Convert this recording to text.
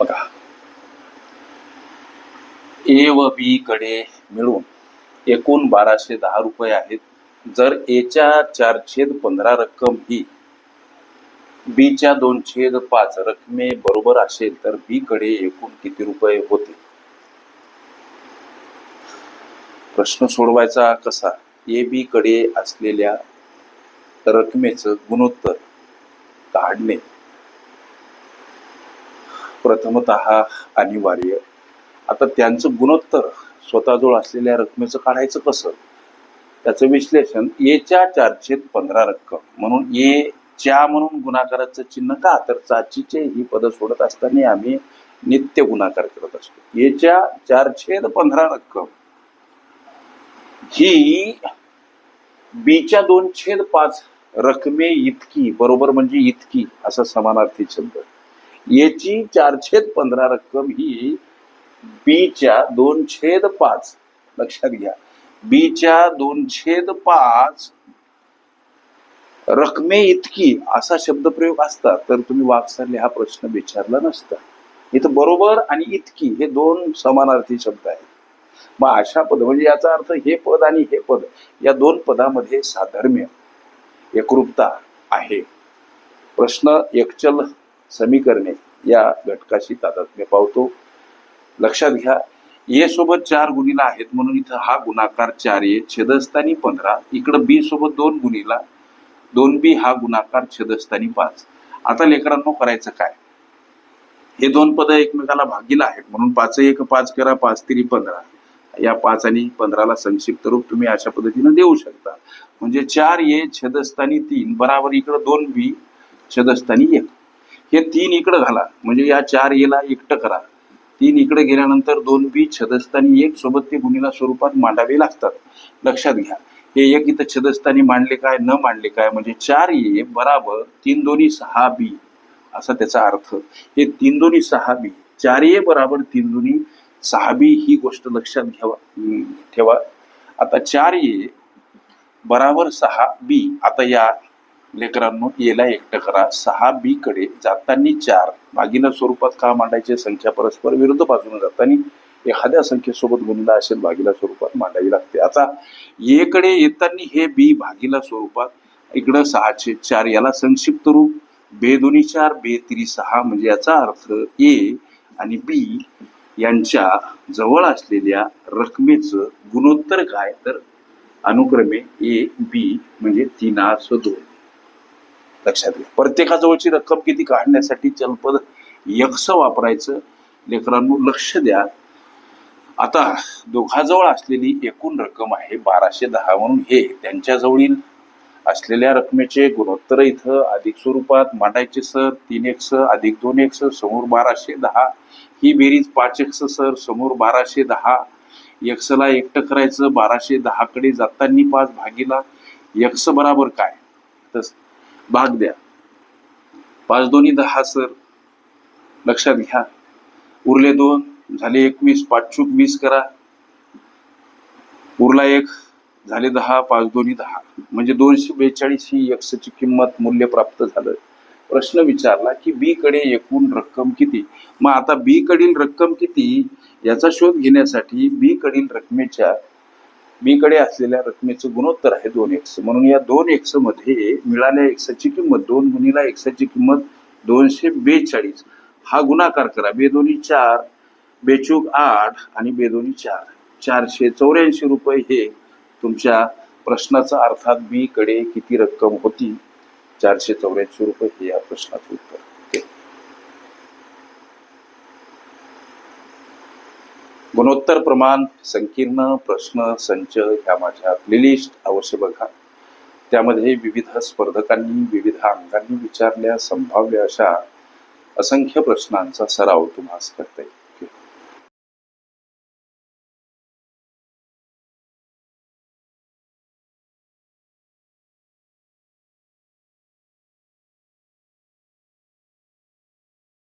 बघा. ए व बी कडे मिळून एकूण बाराशे दहा रुपये आहेत. जर एच्या चार छेद पंधरा रक्कम ही बीच्या दोन छेद पाच रकमे बरोबर असेल तर बी कडे एकूण किती रुपये होते? प्रश्न सोडवायचा कसा? ए बी कडे असलेल्या रकमेचं गुणोत्तर काढणे. प्रथमत अनिवार्य. आता त्यांचं गुणोत्तर स्वतःजवळ असलेल्या रकमेचं काढायचं कसं? त्याचं विश्लेषण एच्या चारशे पंधरा रक्कम. म्हणून ए च्या म्हणून गुणाकाराचं चिन्ह का? तर चाचीचे ही पदं सोडत असताना आम्ही नित्य गुणाकार करत असतो. एच्या चारशे पंधरा रक्कम. ही बीच्या दोन छेद पाच रकमे इतकी बरोबर म्हणजे इतकी असा समानार्थी शब्द याची चार छेद पंधरा रक्कम ही बीच्या दोन छेद पाच. लक्षात घ्या. बीच्या दोन छेद पाच रकमे इतकी असा शब्दप्रयोग असता तर तुम्ही वाकसारले हा प्रश्न विचारला नसता. इथं बरोबर आणि इतकी हे दोन समानार्थी शब्द आहेत. मग अशा पद म्हणजे याचा अर्थ हे पद आणि हे पद या दोन पदामध्ये साधर्म्य एकरूपता आहे. प्रश्न एकचल समीकरणे या घटकाशी तादात्म्य पावतो. लक्षात घ्या ए सोबत चार गुणीला आहेत म्हणून इथं हा गुणाकार चार ए छेदस्थानी पंधरा इकडं बी सोबत दोन गुणीला दोन बी हा गुणाकार छेदस्थानी पाच. आता लेकरांनो करायचं काय? हे दोन पद एकमेकाला भागीला आहेत म्हणून पाच एक पाच करा पाच तिरी पंधरा. या पाच आणि पंधराला संक्षिप्त रूप तुम्ही अशा पद्धतीनं देऊ शकता. म्हणजे चार ए छेदस्थानी तीन बराबर इकडं दोन बी छेदस्थानी एक. हे तीन इकडं घाला. म्हणजे या चार एला एकटं करा. तीन इकडे गेल्यानंतर दोन बी छदस्थानी एक सोबत ते गुणीला स्वरूपात मांडावे लागतात. लक्षात घ्या. हे एक इथं छदस्थानी मांडले काय न मांडले काय? म्हणजे चार ए बराबर तीन दोन्ही सहा बी. असा त्याचा अर्थ. हे तीन दोन्ही सहा बी चार ए बराबर तीन दोन्ही सहा बी ही गोष्ट लक्षात घ्यावा ठेवा. आता चार ए बराबर सहा बी. आता या लेकरांनो येला एकटं करा. सहा बी कडे जातानी चार. भागीनं स्वरूपात का मांडायचे? संख्या परस्पर विरुद्ध बाजूने जातानी एखाद्या संख्येसोबत गुणला असेल भागीला स्वरूपात मांडावी लागते. आता एकडे येताना हे बी भागीला स्वरूपात इकडं सहाशे चार याला संक्षिप्त रूप. बे दोन्ही चार बे तिरी सहा म्हणजे याचा अर्थ ए आणि बी यांच्या जवळ असलेल्या रकमेचं गुणोत्तर काय? तर अनुक्रमे ए बी म्हणजे तीन तीनास दोन. लक्षात घ्या. प्रत्येकाजवळची रक्कम किती काढण्यासाठी चलपद यक्ष वापरायचं लेकरांनो लक्ष द्या. आता दोघाजवळ असलेली एकूण रक्कम आहे बाराशे दहा म्हणून हे त्यांच्याजवळील असलेल्या रकमेचे गुणोत्तर इथं अधिक स्वरूपात मांडायचे सर तीन एक्स अधिक दोन एक्स समोर बाराशे दहा. ही बेरीज पाच एक्स सर समोर बाराशे दहा. एक्सला एकटं करायचं बाराशे दहाकडे जाताना पाच भागीला. एक्स बराबर काय? तर भाग द्या. पाच दोन्ही दहा सर. लक्षात घ्या. उरले दोन झाले एकवीस. पाच चूक वीस करा. उरला एक झाले दहा पाच दोन्ही दहा. म्हणजे दोनशे बेचाळीस ही एक्सची किंमत मूल्य प्राप्त झालं. प्रश्न विचारला की बी कडे एकूण रक्कम किती? मग आता बी कडील रक्कम किती? याचा शोध घेण्यासाठी बी कडील रकमेच्या बी कडे असलेल्या रकमेचं गुणोत्तर आहे दोन एक्स म्हणून या दोन एक्समध्ये मिळाल्या एक्साची किंमत दोन गुणीला एक्साची किंमत दोनशे बेचाळीस. हा गुणाकार करा. बेदोनी चार बेचूक आठ आणि बेदोनी चार. चारशे चौऱ्याऐंशी रुपये हे तुमच्या प्रश्नाचा अर्थात बी कडे किती रक्कम होती? चारशे चौऱ्याऐंशी रुपये हे या प्रश्नाचं उत्तर. गुणोत्तर प्रमाण संकीर्ण प्रश्न संच ह्या माझ्या प्लेलिस्ट अवश्य बघा. त्यामध्ये विविध स्पर्धकांनी विविध अंगांनी विचारल्या संभाव्य अशा असंख्य प्रश्नांचा सराव तुम्हाला करता येईल.